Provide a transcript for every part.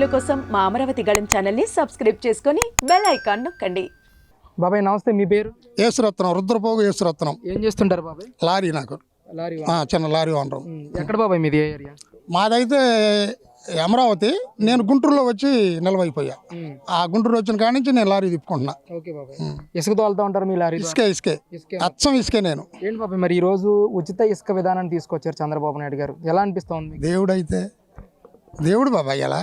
వీడియోల కోసం మా అమరావతి గళం ఛానల్ని సబ్స్క్రైబ్ చేసుకొని బెల్ ఐకాన్ నొక్కండి. బాబాయ్ నమస్తే మీ పేరు? యేసురత్నం రుద్రపోగు యేసురత్నం. ఏం చేస్తుంటారు బాబాయ్? లారీ నాకు. లారీ ఆ, చిన్న లారీ ఓనరు. ఎక్కడ బాబాయ్ మీది ఏ ఏరియా? మాదైతే అమరావతి. నేను గుంటూరులో వచ్చి నిలవైపోయా. ఆ గుంటూరు వచ్చిన కాడి నుంచి నేను లారీ తిప్పుకుంటున్నా. ఓకే బాబాయ్. ఇసుక తోలుతా ఉంటారు మీ లారీ ఇసుకే ఇసుకే. అచ్చం ఇసుకే నేను. ఏంటి బాబాయ్ మరి ఈ రోజు ఉచిత ఇసుక విధానాన్ని తీసుకొచ్చారు చంద్రబాబు నాయుడు గారు. ఎలా అనిపిస్తోంది? దేవుడైతే దేవుడు బాబా ఇలా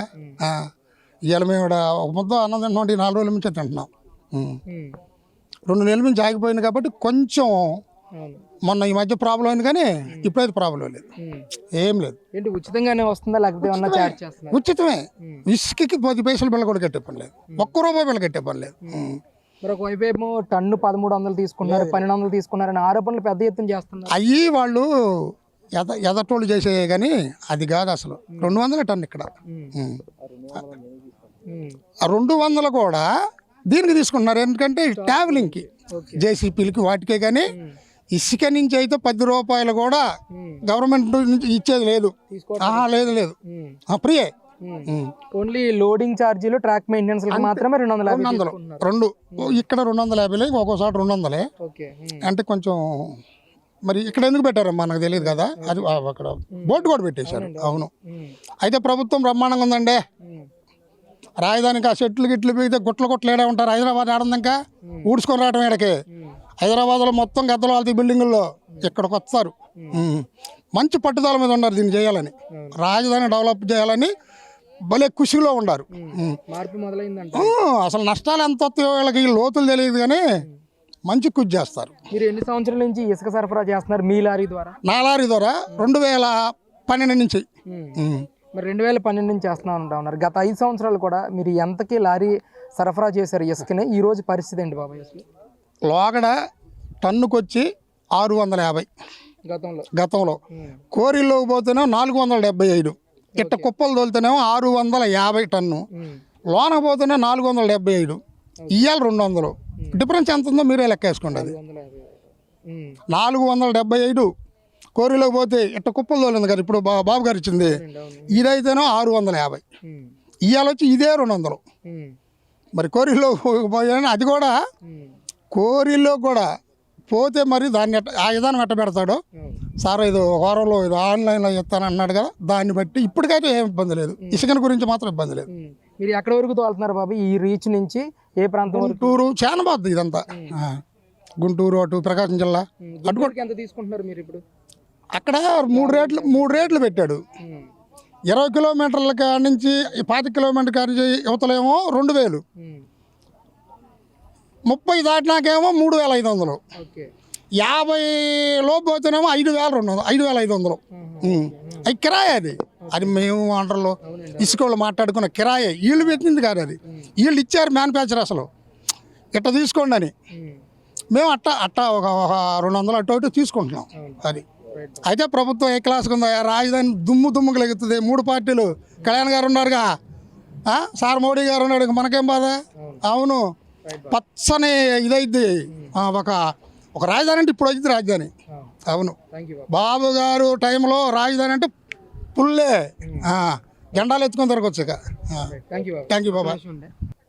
ఇవాళ మేము ఈడ ఒక ముద్ద అన్నం తింటున్నాం ఈ నాలుగు రోజుల నుంచి తింటున్నాం. రెండు నెలల నుంచి ఆగిపోయింది కాబట్టి కొంచెం మొన్న ఈ మధ్య ప్రాబ్లం అయింది కానీ ఇప్పుడైతే ప్రాబ్లం లేదు. ఏం లేదు. ఏంటి ఉచితంగానే వస్తుందా లేకపోతే ఏమన్నా చార్జ్ చేస్తున్నారు ఉచితమే. ఇసుకకి పది పైసలు బిల్ల కూడా కట్టే పని లేదు. ఒక్క రూపాయి బిల్ల కట్టే పని లేదు. ఏమో టన్ను పదమూడు వందలు తీసుకున్నారు పన్నెండు వందలు తీసుకున్నారని ఆరోపణలు పెద్ద ఎత్తున చేస్తున్నారు. అయ్యి వాళ్ళు ఎద ఎదటోళ్ళు చేసే కానీ అది కాదు అసలు. రెండు వందల టన్ ఇక్కడ. రెండు వందలు కూడా దీనికి తీసుకుంటున్నారు. ఎందుకంటే ట్రావెలింగ్కి జేసీపీలకి వాటికే కానీ ఇసుక నుంచి అయితే పది రూపాయలు కూడా గవర్నమెంట్ నుంచి ఇచ్చేది లేదు. లేదు లేదు. ఫ్రీయే. ఓన్లీ లోడింగ్ ఛార్జీలు ట్రాక్ మెయింటెనెన్స్ మాత్రమే రెండు వందల యాభై రెండు వందలు. రెండు. ఇక్కడ రెండు వందల యాభైలే ఒక్కోసారి రెండు వందలే అంటే కొంచెం మరి ఇక్కడ ఎందుకు పెట్టారమ్మా? నాకు తెలియదు కదా. అది అక్కడ బోర్డు కూడా పెట్టేశారు. అవును. అయితే ప్రభుత్వం బ్రహ్మాండంగా ఉందండి. రాజధానికి ఆ చెట్లు గిట్లు పీకితే గుట్లు గుట్లు ఏడా ఉంటారు హైదరాబాద్ ఆడందాక? ఊడ్చుకొని రావడం ఉమ్, హైదరాబాద్లో మొత్తం గద్దలు వాళ్ళ బిల్డింగుల్లో ఇక్కడికి వస్తారు. మంచి పట్టుదల మీద ఉన్నారు దీన్ని చేయాలని. రాజధాని డెవలప్ చేయాలని భలే ఖుషిలో ఉన్నారు. అసలు నష్టాలు ఎంత వస్తాయో వీళ్ళకి లోతులు తెలియదు కానీ మంచి కృషి చేస్తారు. మీరు ఎన్ని సంవత్సరాల నుంచి ఇసుక సరఫరా చేస్తున్నారు మీ లారీ ద్వారా? నా లారీ ద్వారా రెండు వేల పన్నెండు నుంచి. మరి రెండు వేల పన్నెండు నుంచి చేస్తున్నా ఉంటా ఉన్నారు. గత ఐదు సంవత్సరాలు కూడా మీరు ఎంతకి లారీ సరఫరా చేశారు ఇసుకని? ఈ రోజు పరిస్థితి ఏంటి బాబాయ్ లోగడ టన్నుకొచ్చి ఆరు వందల యాభై. గతంలో. గతంలో. కోరిల్లోకి పోతేనేమో నాలుగు వందల డెబ్బై ఐదు. ఇట్ట కుప్పలు తోలితేనేమో ఆరు వందల యాభై టన్ను. లోనకు పోతేనే నాలుగు వందల డెబ్బై ఐదు. ఇవాళ రెండు వందలు. డిఫరెన్స్ ఎంత ఉందో మీరే లెక్క వేసుకోండి అది. నాలుగు వందల డెబ్బై ఐదు కోరిలోకి పోతే ఇట్ట కుప్పలు తోలింది కదా ఇప్పుడు బాబు గారు ఇచ్చింది. ఇదైతేనో ఆరు వందల యాభై. ఇవాళ వచ్చి ఇదే రెండు వందలు మరి కోరిలో పోయాను అది కూడా కోరిలో కూడా పోతే మరి దాన్ని ఎట్ట ఆ విధానం ఎట్ట పెడతాడో. సార్ ఇది వారంలో ఇది ఆన్లైన్లో ఇస్తాను అన్నాడు కదా దాన్ని బట్టి ఇప్పటికైతే ఏం ఇబ్బంది లేదు. ఇసుకని గురించి మాత్రం ఇబ్బంది లేదు. మీరు ఎక్కడి వరకు తోలుతున్నారు బాబు? ఈ రీచ్ నుంచి ఏ ప్రాంతం వరకు? గుంటూరు చాలా బాగుంది ఇదంతా ఆ. గుంటూరు అటు ప్రకాశం జిల్లా. గుంటూరుకి ఎంత తీసుకుంటున్నారు మీరు ఇప్పుడు? అక్కడ మూడు రేట్లు మూడు రేట్లు పెట్టాడు. ఉమ్, ఇరవై కిలోమీటర్ల కాడ నుంచి ఈ పాతి కిలోమీటర్ కాడ నుంచి యువతలేమో రెండు వేలు. ఉమ్, ముప్పై దాటినాకేమో మూడు వేల ఐదు వందలు. ఓకే. యాభై లోపు పోతేనేమో ఐదు వేల రెండు వందలు ఐదు వేల ఐదు వందలు. అది కిరాయి అది. అది మేము అండర్లో ఇసుక వాళ్ళు మాట్లాడుకున్న కిరాయి. వీళ్ళు పెట్టింది కాదు అది. వీళ్ళు ఇచ్చారు మ్యానుఫ్యాక్చర్ అసలు. ఇట్ట తీసుకోండి అని. మేము. అట్ట అట్ట ఒక రెండు వందలు అటు ఇటు తీసుకుంటున్నాం అది. అయితే ప్రభుత్వం ఏ క్లాస్కి ఉందో రాజధాని దుమ్ము దుమ్ముకు లెగుతుంది. మూడు పార్టీలు. కళ్యాణ్ గారు ఉన్నారుగా? సార్ మోడీ గారు ఉన్నాడు. మనకేం బాధ? అవును. పచ్చని ఇదైద్ది. ఒక ఒక రాజధాని అంటే ఇప్పుడు వచ్చింది రాజధాని. అవును. బాబు. బాబు గారు టైంలో రాజధాని అంటే పుల్లే. ఆ, జెండాలు ఎత్తుకొని తిరగచ్చు ఇక. థ్యాంక్ యూ బాబు. థ్యాంక్ యూ బాబా.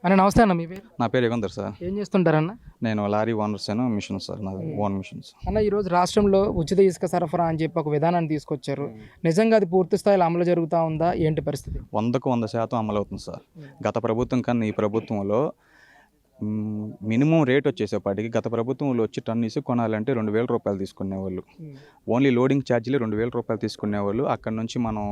అన్న నమస్తే అన్న మీ పేరు? నా పేరు యుగంధర్ సార్. ఏం చేస్తుంటారన్న? నేను లారీ ఓనర్స్ అయినా మిషన్స్ సార్ నాది ఓన్ మిషన్స్ అన్న ఈరోజు రాష్ట్రంలో ఉచిత ఇసుక సరఫరా అని చెప్పి ఒక విధానాన్ని తీసుకొచ్చారు. నిజంగా అది పూర్తి స్థాయిలో అమలు జరుగుతూ ఉందా? ఏంటి పరిస్థితి? వందకు వంద శాతం అమలు అవుతుంది సార్ గత ప్రభుత్వం కన్నా ఈ ప్రభుత్వంలో మినిమం రేట్ వచ్చేసేపాటికి గత ప్రభుత్వంలో వచ్చి టన్ను ఇసుక కొనాలంటే రెండు వేల రూపాయలు తీసుకునేవాళ్ళు. ఓన్లీ లోడింగ్ ఛార్జీలు రెండు వేల రూపాయలు తీసుకునేవాళ్ళు. అక్కడ నుంచి మనం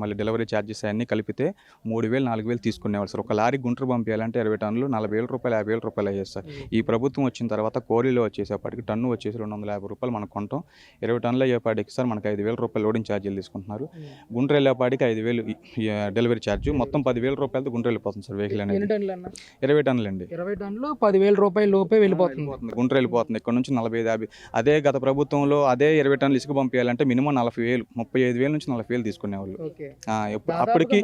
మళ్ళీ డెలివరీ ఛార్జెస్ అన్నీ కలిపితే మూడు వేలు నాలుగు వేలు తీసుకునేవాళ్ళు సార్. ఒక లారీ గుంటూరు పంపించాలంటే ఇరవై టన్నులు నలభై వేల రూపాయలు యాభై వేల రూపాయలు అయ్యాయి సార్. ఈ ప్రభుత్వం వచ్చిన తర్వాత కోరిలో వచ్చేసేపాటికి టన్ను వచ్చేసి రెండు వందల యాభై రూపాయలు మనం కొంటాం. ఇరవై టన్నులు అయ్యేపాటికి సార్ మనకి ఐదు వేల రూపాయలు లోడింగ్ ఛార్జీలు తీసుకుంటున్నారు. గుంటూరు వెళ్ళేపాటికి ఐదు వేలు డెలివరీ ఛార్జ్. మొత్తం పదివేల రూపాయలతో గుంటూరు వెళ్ళిపోతుంది సార్ వెహికల్ అనేది. ఇరవై టన్నులు అండి ఇరవై టన్నులు బండ్లు పదివేల రూపాయల లోపే వెళ్ళిపోతుంది. గుంటూరు వెళ్ళిపోతుంది. ఇక్కడ నుంచి నలభై ఐదు యాభై. అదే గత ప్రభుత్వంలో అదే ఇరవై టన్నులు ఇసుక పంపించాలంటే మినిమం నలభై వేలు ముప్పై ఐదు వేల నుంచి నలభై వేలు తీసుకునేవాళ్ళు. అప్పటికి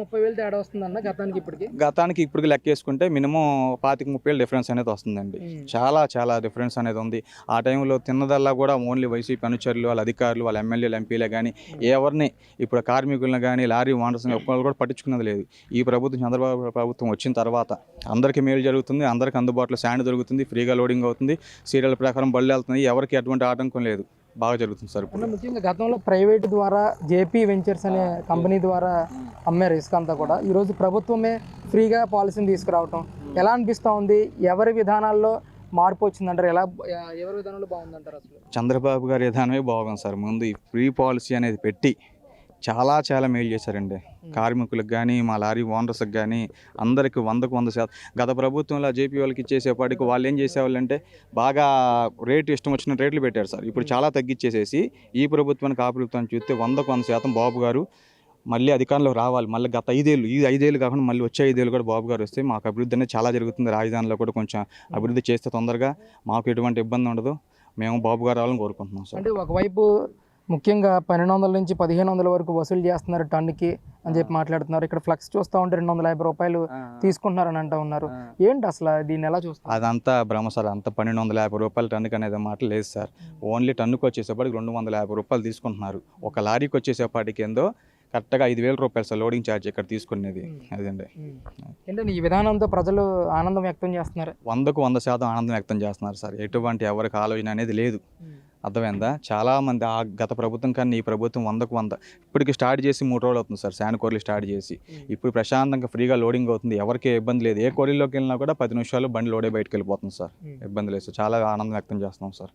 గతానికి ఇప్పటికి? లెక్క వేసుకుంటే మినిమం పాతిక ముప్పై వేలు డిఫరెన్స్ అనేది వస్తుందండి. చాలా చాలా డిఫరెన్స్ అనేది ఉంది. ఆ టైంలో తిన్నదల్లా కూడా ఓన్లీ వైసీపీ అనుచరులు వాళ్ళ అధికారులు వాళ్ళ ఎమ్మెల్యేలు ఎంపీలే కానీ ఎవరిని ఇప్పుడు కార్మికులను కానీ లారీ వాండర్స్ని ఒక్కళ్ళు కూడా పట్టించుకున్నది లేదు. ఈ ప్రభుత్వం చంద్రబాబు ప్రభుత్వం వచ్చిన తర్వాత అందరికీ మేలు జరుగుతుంది అందరికీ అందుబాటులో శాండ్ దొరుకుతుంది ఫ్రీగా లోడింగ్ అవుతుంది. సీరియల్ ప్రకారం బళ్ళు వెళ్తుంది ఎవరికి ఎటువంటి ఆటంకం లేదు. బాగా జరుగుతుంది సార్ ఇప్పుడు. ముఖ్యంగా గతంలో ప్రైవేట్ ద్వారా జేపీ వెంచర్స్ అనే కంపెనీ ద్వారా అమ్మారు ఇసుక అంతా కూడా. ఈరోజు ప్రభుత్వమే ఫ్రీగా పాలసీని తీసుకురావటం. ఎలా అనిపిస్తూ ఉంది? ఎవరి విధానాల్లో మార్పు వచ్చిందంటారు? ఎలా ఎవరి విధానంలో బాగుందంటారు అసలు? చంద్రబాబు గారి విధానమే బాగుంది సార్. ముందు ఈ ఫ్రీ పాలసీ అనేది పెట్టి చాలా చాలా మేలు చేశారండి. కార్మికులకు కానీ మా లారీ ఓనర్స్కి కానీ అందరికి వందకు వంద శాతం. గత ప్రభుత్వంలో జేపీ వాళ్ళకి ఇచ్చేసేపాటికి వాళ్ళు ఏం చేసేవాళ్ళంటే బాగా రేటు ఇష్టం వచ్చిన రేట్లు పెట్టారు సార్. ఇప్పుడు చాలా తగ్గించేసేసి ఈ ప్రభుత్వానికి ఆ చూస్తే వందకు వంద శాతం బాబు గారు మళ్ళీ అధికారంలోకి రావాలి. మళ్ళీ గత ఐదేళ్ళు ఈ ఐదేళ్ళు కాకుండా మళ్ళీ వచ్చే ఐదేళ్ళు కూడా బాబు గారు వస్తే మాకు అభివృద్ధి అనేది చాలా జరుగుతుంది. రాజధానిలో కూడా కొంచెం అభివృద్ధి చేస్తే తొందరగా మాకు ఎటువంటి ఇబ్బంది ఉండదు. మేము బాబు గారు రావాలని కోరుకుంటున్నాం సార్. అంటే ఒకవైపు ముఖ్యంగా పన్నెండు వందల నుంచి పదిహేను వందల వరకు వసూలు చేస్తున్నారు టన్నుకి అని చెప్పి మాట్లాడుతున్నారు. ఇక్కడ ఫ్లక్స్ చూస్తూ ఉంటే రెండు వందల యాభై రూపాయలు తీసుకుంటున్నారని అంటూ ఉన్నారు. ఏంటి అసలు దీన్ని ఎలా చూస్తారు? అదంతా భ్రమ సార్ అంత పన్నెండు వందల యాభై రూపాయలు టన్నుకి అనేది మాట లేదు సార్. ఓన్లీ టన్నుకి వచ్చేసేపటికి రెండు వందల యాభై రూపాయలు తీసుకుంటున్నారు. ఒక లారీకి వచ్చేసేపటికి ఏందో కరెక్ట్గా ఐదు వేల రూపాయలు సార్ లోడింగ్ ఛార్జ్ ఇక్కడ తీసుకునేది. అదండి. ఏంటంటే ఈ విధానంతో ప్రజలు ఆనందం వ్యక్తం చేస్తున్నారు? వందకు వంద శాతం ఆనందం వ్యక్తం చేస్తున్నారు సార్. ఎటువంటి ఎవరికి ఆలోచన అనేది లేదు. అర్థమైందా? చాలా మంది ఆ గత ప్రభుత్వం కన్నా ఈ ప్రభుత్వం వందకు వంద. ఇప్పటికి స్టార్ట్ చేసి మూడు రోజులు అవుతుంది సార్ శాన్ కోర్లు స్టార్ట్ చేసి. ఇప్పుడు ప్రశాంతంగా ఫ్రీగా లోడింగ్ అవుతుంది. ఎవరికి ఇబ్బంది లేదు. ఏ కోరిలోకి వెళ్ళినా కూడా పది నిమిషాలు బండి లోడే బయటకు వెళ్ళిపోతుంది సార్. ఇబ్బంది లేదు సార్. చాలా ఆనందం వ్యక్తం చేస్తున్నాం సార్.